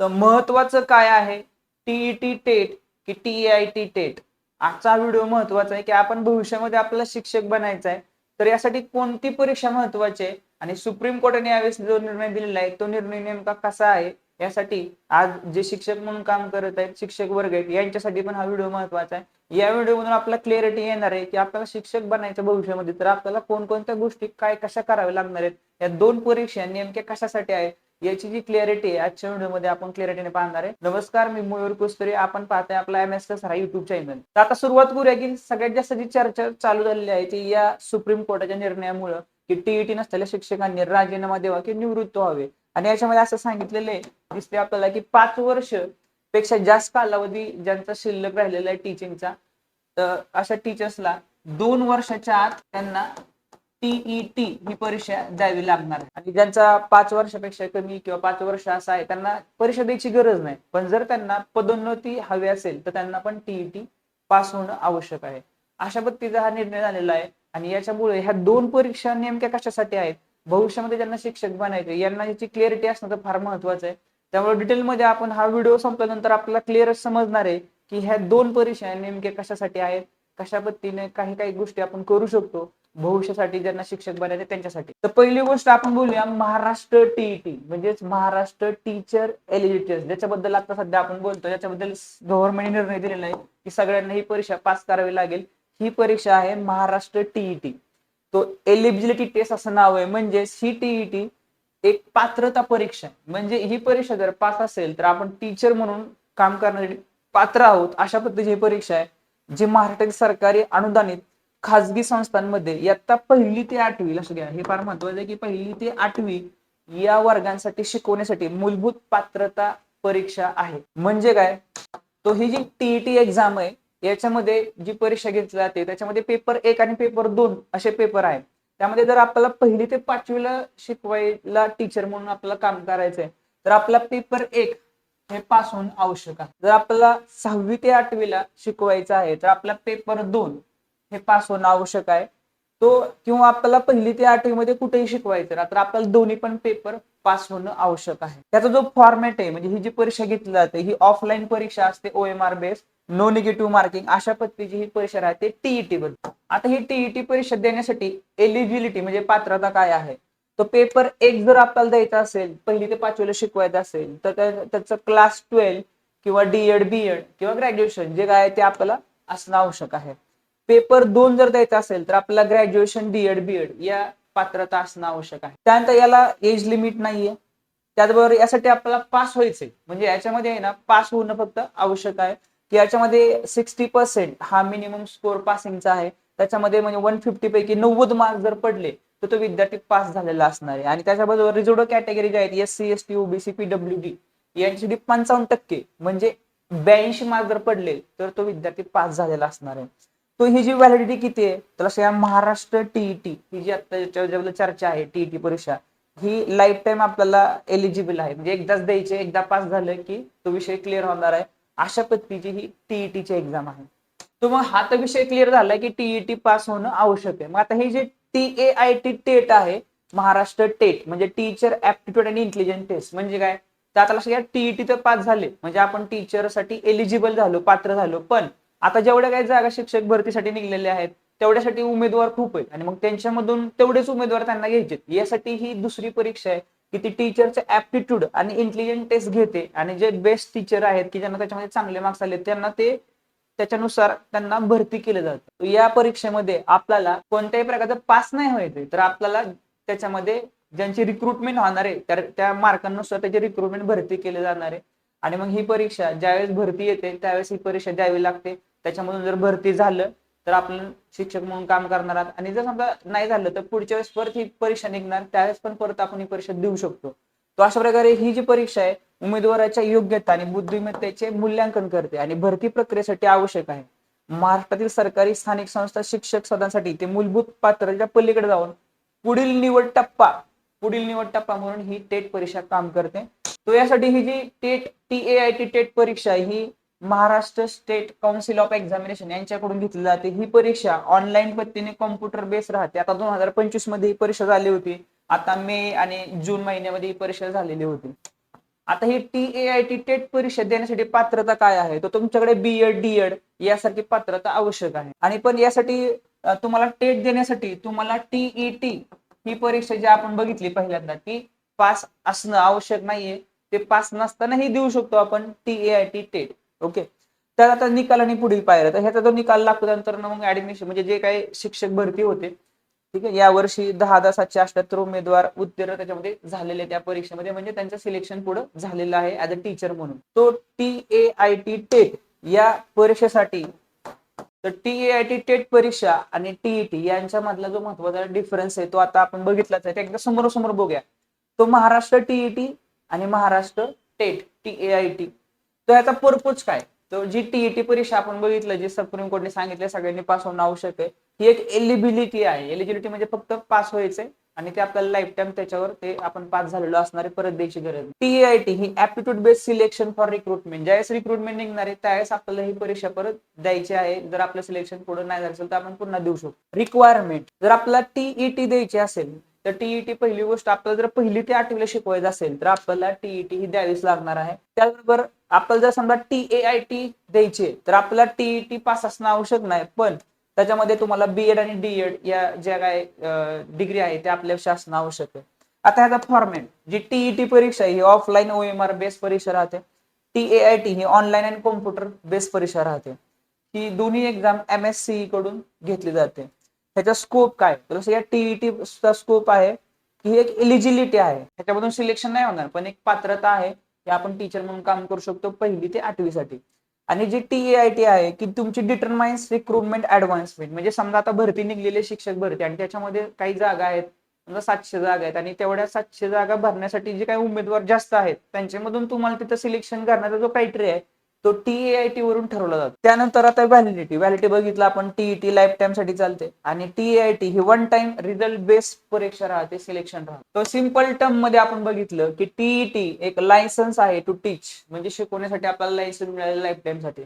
तर महत्वाचं काय आहे? टीईटी टेट की टी आय टी टेट. आजचा व्हिडिओ महत्त्वाचा आहे की आपण भविष्यामध्ये आपल्याला शिक्षक बनायचं आहे. तर यासाठी कोणती परीक्षा महत्वाची आहे? आणि सुप्रीम कोर्टाने यावेळेस जो निर्णय दिलेला आहे तो निर्णय नेमका कसा आहे? यासाठी आज जे शिक्षक म्हणून काम करत आहेत शिक्षक वर्ग आहेत यांच्यासाठी पण हा व्हिडिओ महत्त्वाचा आहे. या व्हिडिओमधून आपल्याला क्लिअरिटी येणार आहे की आपल्याला शिक्षक बनायचं भविष्यामध्ये. तर आपल्याला कोणकोणत्या गोष्टी काय कशा कराव्या लागणार आहेत? या दोन परीक्षा नेमक्या कशासाठी आहेत? याची जी क्लिअरिटी आहे आजच्या व्हिडिओमध्ये आपण क्लिअरिटीने पाहणार आहे. नमस्कार मी मयूर कुस्तरी. आपण पाहतोय आपला एम एस हा युट्यूब चॅनल तर आता सुरुवात करूया की सगळ्यात जास्त जी चर्चा चालू झालेली आहे ती या सुप्रीम कोर्टाच्या निर्णयामुळे की टीईटी नसलेल्या शिक्षकांनी राजीनामा द्यावा की निवृत्त व्हावे. आणि याच्यामध्ये असं सांगितलेलं आहे दिसते आपल्याला की पाच वर्षपेक्षा जास्त कालावधी ज्यांचा शिल्लक राहिलेला आहे टीचिंगचा तर अशा टीचर्सला दोन वर्षाच्या आत त्यांना टीईटी ही परीक्षा द्यावी लागणार. आहे आणि ज्यांचा पाच वर्षापेक्षा कमी किंवा पाच वर्ष असा आहे त्यांना परीक्षा द्यायची गरज नाही. पण जर त्यांना पदोन्नती हवी असेल तर त्यांना पण टीईटी पास होणं आवश्यक आहे. अशा पद्धतीचा हा निर्णय झालेला आहे. आणि याच्यामुळे ह्या दोन परीक्षा नेमक्या कशासाठी आहेत? भविष्यामध्ये ज्यांना शिक्षक बनायचे यांना याची क्लिअरिटी असणं तर फार महत्वाचं आहे. त्यामुळे डिटेलमध्ये आपण हा व्हिडिओ संपल्यानंतर आपल्याला क्लिअर समजणार आहे की ह्या दोन परीक्षा नेमक्या कशासाठी आहेत? कशा पद्धतीने काही काही गोष्टी आपण करू शकतो? भविष्यासाठी ज्यांना शिक्षक बनायचे त्यांच्यासाठी. तर पहिली गोष्ट आपण बोलूया महाराष्ट्र टीईटी म्हणजेच महाराष्ट्र टीचर एलिजिबिलिटी ज्याच्याबद्दल आता सध्या आपण बोलतो ज्याच्याबद्दल गव्हर्नमेंटने निर्णय दिलेला आहे की सगळ्यांना ही परीक्षा पास करावी लागेल. ही परीक्षा आहे महाराष्ट्र टीईटी. तो एलिजिबिलिटी टेस्ट असं नाव आहे म्हणजेच ही टीईटी एक पात्रता परीक्षा आहे. म्हणजे ही परीक्षा जर पास असेल तर आपण टीचर म्हणून काम करण्यासाठी पात्र आहोत अशा पद्धतीची ही परीक्षा आहे जी महाराष्ट्रातील सरकारी अनुदानित खाजगी संस्थांमध्ये इयत्ता पहिली ते आठवी लक्ष घ्या हे फार महत्वाचं आहे की पहिली ते आठवी या वर्गांसाठी शिकवण्यासाठी मूलभूत पात्रता परीक्षा आहे. म्हणजे काय? तो ही जी टीईटी एक्झाम आहे याच्यामध्ये जी परीक्षा घेतली जाते त्याच्यामध्ये पेपर एक आणि पेपर दोन असे पेपर आहेत. त्यामध्ये जर आपल्याला पहिली ते पाचवीला शिकवायला टीचर म्हणून आपल्याला काम करायचंय तर आपला पेपर एक हे पास होणं आवश्यक आहे. जर आपल्याला सहावी ते आठवीला शिकवायचं आहे तर आपला पेपर दोन हे पास होणं आवश्यक आहे. तो किंवा आपल्याला पहिली ते आठवी मध्ये कुठेही शिकवायचं तर आपल्याला दोन्ही पण पेपर पास होणं आवश्यक आहे. त्याचा जो फॉर्मॅट आहे म्हणजे ही जी परीक्षा घेतली जाते ही ऑफलाईन परीक्षा असते OMR base no negative marking अशा पद्धतीची ही परीक्षा राहते टीईटी बद्दल. आता ही टीईटी परीक्षा देण्यासाठी एलिजिबिलिटी म्हणजे पात्रता काय आहे? तो पेपर एक जर आपल्याला द्यायचा असेल पहिली ते पाचवीला शिकवायचं असेल तर त्याचं क्लास ट्वेल्व किंवा डीएड बीएड किंवा ग्रॅज्युएशन जे काय आहे ते आपल्याला असणं आवश्यक आहे. पेपर दोन जर द्यायचा असेल तर आपल्याला ग्रॅज्युएशन डीएड बीएड या पात्रता असणं आवश्यक आहे. त्यानंतर याला एज लिमिट नाहीये. त्याचबरोबर यासाठी आपल्याला पास व्हायचंय. म्हणजे याच्यामध्ये आहे ना पास होणं फक्त आवश्यक आहे. की याच्यामध्ये सिक्स्टी पर्सेंट हा मिनिमम स्कोर पासिंगचा आहे. त्याच्यामध्ये म्हणजे वन फिफ्टी पैकी नव्वद मार्क जर पडले तर तो विद्यार्थी पास झालेला असणार आहे. आणि त्याच्याबरोबर रिझर्व कॅटेगरी जे आहेत S C S T OBC PW D यांच्यासाठी पंचावन्न टक्के. म्हणजे ब्याऐंशी मार्क जर पडले तर तो विद्यार्थी पास झालेला असणार आहे. तो ही जी व्हॅलिडिटी किती आहे? तर असं महाराष्ट्र टीईटी ही जी आता ज्याच्याबद्दल चर्चा आहे टीईटी परीक्षा ही लाईफ टाईम आपल्याला एलिजिबल आहे. म्हणजे एकदाच द्यायचे एकदा पास झालं की तो विषय क्लिअर होणार आहे. अशा पद्धतीची ही टीईटीची एक्झाम आहे. तो मग हा तर विषय क्लिअर झालाय की टीईटी पास होणं आवश्यक आहे. मग आता हे जे T A I T TAIT आहे महाराष्ट्र टेट म्हणजे टीचर ऍप्टिट्यूड आणि इंटेलिजन्स टेस्ट म्हणजे काय? तर आता लक्षात घ्या टीईटी तर पास झाले. म्हणजे आपण टीचरसाठी एलिजिबल झालो पात्र झालो. पण आता जेवढ्या काही जागा शिक्षक भरतीसाठी निघलेल्या आहेत तेवढ्यासाठी उमेदवार खूप आहेत. आणि मग त्यांच्यामधून तेवढेच उमेदवार त्यांना घ्यायचे यासाठी ही दुसरी परीक्षा आहे की ती टीचरचं ऍप्टिट्यूड आणि इंटेलिजंट टेस्ट घेते. आणि जे बेस्ट टीचर आहेत की ज्यांना त्याच्यामध्ये चांगले मार्क्स आले त्यांना ते त्याच्यानुसार त्यांना भरती केलं जातं. या परीक्षेमध्ये आपल्याला कोणत्याही प्रकारचं पास नाही व्हायचंय. तर आपल्याला त्याच्यामध्ये ज्यांची रिक्रुटमेंट होणार आहे त्या मार्कांनुसार त्याची रिक्रुटमेंट भरती केली जाणार आहे. आणि मग ही परीक्षा ज्यावेळेस भरती येते त्यावेळेस ही परीक्षा द्यावी लागते. त्याच्यामधून जर भरती झालं तर आपण शिक्षक म्हणून काम करणार आहात. आणि जर समजा नाही झालं तर पुढच्या वेळेस परत ही परीक्षा निघणार त्यावेळेस पण परत आपण ही परीक्षा देऊ शकतो. तो अशा प्रकारे ही जी परीक्षा आहे उमेदवाराच्या योग्यता आणि बुद्धिमत्तेचे मूल्यांकन करते आणि भरती प्रक्रियेसाठी आवश्यक आहे. महाराष्ट्रातील सरकारी स्थानिक संस्था शिक्षक सदांसाठी ते मूलभूत पात्रच्या पलीकडे जाऊन पुढील निवड टप्पा पुढील निवड टप्पा म्हणून ही टेट परीक्षा काम करते. तो यासाठी ही जी TAIT T A I T TAIT परीक्षा आहे, ही Maharashtra state council of examination यांच्याकडून घेतली जाते. ही परीक्षा ऑनलाईन पद्धतीने कॉम्प्युटर बेस राहते. आता दोन हजार पंचवीसमध्ये ही परीक्षा झाली होती. आता मे आणि जून महिन्यामध्ये ही परीक्षा झालेली होती. आता ही T A I T TAIT परीक्षा देण्यासाठी पात्रता काय आहे? तर तुमच्याकडे बी एड डी एड यासारखी पात्रता आवश्यक आहे. आणि पण यासाठी तुम्हाला टेट देण्यासाठी तुम्हाला टीई टी ही परीक्षा जी आपण बघितली पहिल्यांदा ती पास असणं आवश्यक नाहीये. ते पास नसतानाही देऊ शकतो आपण T A I T TAIT okay. तर आता निकाल आणि पुढील पायऱ्या. तर ह्याचा जो निकाल लागतो नंतर मग ऍडमिशन म्हणजे जे काही शिक्षक भरती होते ठीक आहे यावर्षी दहा हजार सातशे अठ्याहत्तर उमेदवार उत्तीर्ण त्याच्यामध्ये झालेले त्या परीक्षेमध्ये. म्हणजे त्यांचं सिलेक्शन पुढे झालेलं आहे ऍज अ टीचर म्हणून. तो T A I T TAIT या परीक्षेसाठी तर T A I T TAIT परीक्षा आणि टीईटी यांच्या मधला जो महत्त्वाचा डिफरन्स आहे तो आता आपण बघितलाच आहे. एकदा समोरासमोर बघूया. तो महाराष्ट्र टीईटी आणि Maharashtra TAIT T A I T तर याचा पर्पज काय? तर जी टीईटी परीक्षा आपण बघितलं जी सुप्रीम कोर्टने सांगितलं सगळ्यांनी पास होणं आवश्यक आहे. ही एक एलिबिलिटी आहे. एलिजिबिलिटी म्हणजे फक्त पास व्हायचंय आणि ते आपल्याला लाईफ टाइम त्याच्यावर ते आपण पास झालेलो असणारे परत द्यायची गरज TAIT he aptitude based selection for recruitment ज्यावेळेस रिक्रुटमेंट निघणार आहे त्यावेळेस आपल्याला ही परीक्षा परत द्यायची आहे. जर आपलं सिलेक्शन पुढे नाही झालं असेल तर आपण पुन्हा देऊ शकतो. रिक्वायरमेंट जर आपल्याला टीईटी द्यायची असेल तर टीईटी पहिली गोष्ट आपल्याला जर पहिली ते आठवीला शिकवायचं असेल तर आपल्याला टीईटी ही द्यावीच लागणार आहे. त्याचबरोबर आपल्याला जर समजा टी ए आय टी द्यायची तर आपल्याला टीईटी पास असणं आवश्यक नाही. पण त्याच्यामध्ये तुम्हाला बीएड आणि डीएड या ज्या काय डिग्री आहे त्या आपल्या असणं आवश्यक आहे. आता ह्याचा फॉर्मॅट जी टीईटी परीक्षा आहे ही ऑफलाईन ओएमआर बेस परीक्षा राहते. टी ए आय टी ही ऑनलाईन आणि कॉम्प्युटर बेस परीक्षा राहते. ही दोन्ही एक्झाम एम एस सी कडून घेतली जाते. ह्याचा स्कोप काय? तर जसं या टीईटी चा स्कोप आहे ही एक एलिजिबिलिटी आहे. ह्याच्यामधून सिलेक्शन नाही होणार पण एक पात्रता आहे. की आपण टीचर म्हणून काम करू शकतो पहिली ते आठवीसाठी. आणि जी टी आय टी आहे की तुमची डिटरमाइन्स रिक्रुटमेंट ऍडव्हान्समेंट म्हणजे समजा आता भरती निघलेले शिक्षक भरती आणि त्याच्यामध्ये काही जागा आहेत समजा सातशे जागा आहेत आणि तेवढ्या सातशे जागा भरण्यासाठी जे काही उमेदवार जास्त आहेत त्यांच्यामधून तुम्हाला तिथं सिलेक्शन करण्याचा जो क्रायटेरिया आहे तो टी आय टी वरून ठरवला जातो. त्यानंतर आता व्हॅलिडिटी व्हॅलिडिटी बघितलं आपण टीईटी लाईफ टाइमसाठी चालते. आणि टी आय टी ही वन टाइम रिझल्ट बेस्ड परीक्षा राहते सिलेक्शन राहते. तो सिंपल टर्ममध्ये आपण बघितलं की टीईटी एक लायसन्स आहे टू टीच म्हणजे शिकवण्यासाठी आपल्याला लायसन्स मिळाले लाईफ टाइमसाठी.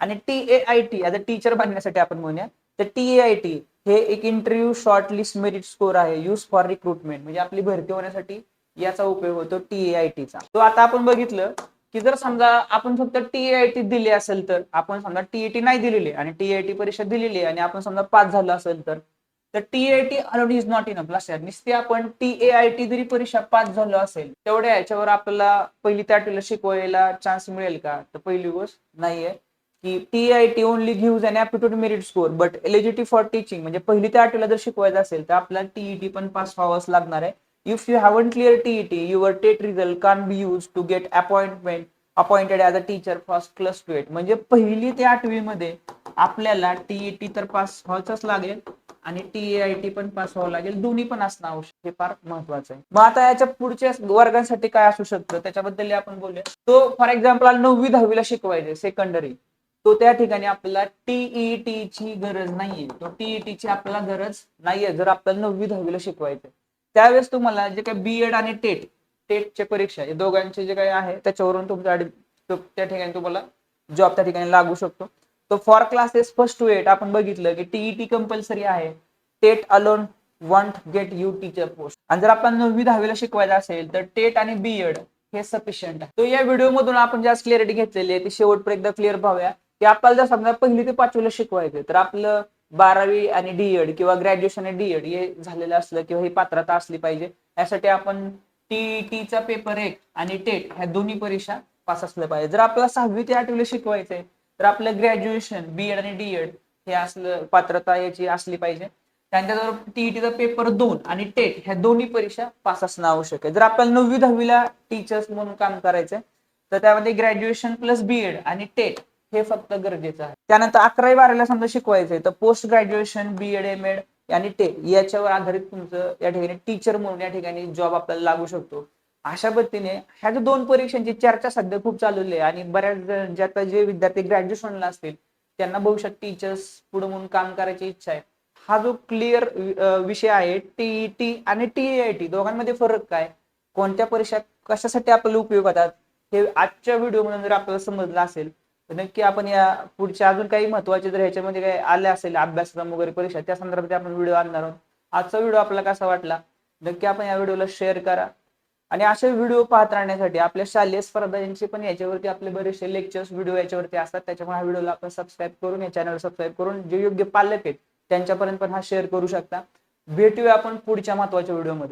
आणि T A I T as a teacher बनण्यासाठी आपण म्हणूया तर टी आय टी हे एक interview short list merit score आहे युज फॉर रिक्रुटमेंट म्हणजे आपली भरती होण्यासाठी याचा उपयोग होतो टी आय टीचा तो आता आपण बघितलं की जर समजा आपण फक्त टीआयटी दिली असेल तर आपण समजा टीएटी नाही दिलेली आणि टीआयटी परीक्षा दिलेली आहे आणि आपण समजा पास झालो असेल तर तर TAIT alone is not in लक्षात नुसते आपण टीएआयटी जरी परीक्षा पास झालो असेल तेवढ्या याच्यावर आपल्याला पहिली त्या आठवीला शिकवायला चान्स मिळेल का? तर पहिली गोष्ट नाहीये. की TAIT only gives an aptitude merit score but eligibility for teaching म्हणजे पहिली त्या आठवीला जर शिकवायचं असेल तर आपल्याला टीईटी पण पास व्हावंच लागणार आहे. If you haven't clear TET your TAIT result can be use to get appointment appointed as a teacher first class to eight म्हणजे पहिली ते आठवी मध्ये आपल्याला टीईटी तर पास व्हायचंच लागेल आणि टी पण पास व्हावं लागेल. दोन्ही पण असणं आवश्यक हे फार महत्वाचं आहे. मग आता याच्या पुढच्या वर्गांसाठी काय असू शकतं? त्याच्याबद्दल आपण बोलूया. तो फॉर एक्झाम्पल नववी दहावीला शिकवायचे सेकंडरी तो त्या ठिकाणी आपल्याला टीईटी ची गरज नाहीये. तो टीईटी ची आपल्याला गरज नाहीये जर आपल्याला नववी दहावीला शिकवायचं त्यावेळेस तुम्हाला जे काही बीएड आणि टेट टेटच्या परीक्षा या दोघांचे जे काही आहे त्याच्यावरून तुमच्या त्या ठिकाणी तुम्हाला जॉब त्या ठिकाणी लागू शकतो. तो for classes first to eight आपण बघितलं की टीईटी कंपल्सरी आहे. TAIT alone won't get you teacher post आणि जर आपण नववी दहावीला शिकवायचं असेल तर टेट आणि बीएड हे सफिशियंट आहे. तो या व्हिडिओ मधून आपण ज्या क्लिअरिटी घेतलेली आहे ती शेवटपर्यंत एकदा क्लिअर पाहूया. की आपल्याला जर समजा पहिली ते पाचवीला शिकवायचं तर आपलं बारावी आणि डीएड किंवा ग्रॅज्युएशन आणि डीएड हे झालेलं असलं किंवा ही पात्रता असली पाहिजे. यासाठी आपण टीईटीचा पेपर एक आणि टेट ह्या दोन्ही परीक्षा पास असल्या पाहिजे. जर आपल्याला सहावी ते आठवीला शिकवायचंय तर आपलं ग्रॅज्युएशन बीएड आणि डीएड हे असलं पात्रता याची असली पाहिजे. त्यांच्याजवळ टीईटीचा पेपर दोन आणि टेट ह्या दोन्ही परीक्षा पास असणं आवश्यक आहे. जर आपल्याला नववी दहावीला टीचर्स म्हणून काम करायचंय तर त्यामध्ये ग्रॅज्युएशन प्लस बीएड आणि टेट हे फक्त गरजेचं आहे. त्यानंतर अकरावी बारावीला समजा शिकवायचंय तर post graduation BEd M Ed आणि टे याच्यावर आधारित तुमचं या ठिकाणी टीचर म्हणून या ठिकाणी जॉब आपल्याला लागू शकतो. अशा पद्धतीने ह्या ज्या दोन परीक्षांची चर्चा सध्या खूप चालवली आहे आणि बऱ्याच ज्या जे आता जे विद्यार्थी ग्रॅज्युएशनला असतील त्यांना भविष्यात टीचर्स पुढे म्हणून काम करायची इच्छा आहे. हा जो क्लिअर विषय आहे टीईटी आणि टीई आय टी दोघांमध्ये फरक काय? कोणत्या परीक्षा कशासाठी आपल्याला उपयोग होतात? हे आजच्या व्हिडिओमधून जर आपल्याला समजलं असेल नक्की आपण या पुढच्या अजून काही महत्त्वाचे जर ह्याच्यामध्ये काही आले असेल अभ्यासक्रम वगैरे परीक्षा त्या संदर्भात आपण व्हिडिओ आणणार आहोत. आजचा व्हिडिओ आपल्याला कसा वाटला? नक्की आपण या व्हिडिओला शेअर करा. आणि असे व्हिडिओ पाहत राहण्यासाठी आपल्या शालेय स्पर्धांचे पण याच्यावरती आपले बरेचसे लेक्चर्स व्हिडिओ याच्यावरती असतात. त्याच्यामुळे हा व्हिडिओला आपण सबस्क्राईब करून या चॅनल सबस्क्राईब करून जे योग्य पालक आहेत त्यांच्यापर्यंत पण हा शेअर करू शकता. भेटूया आपण पुढच्या महत्त्वाच्या व्हिडिओमध्ये.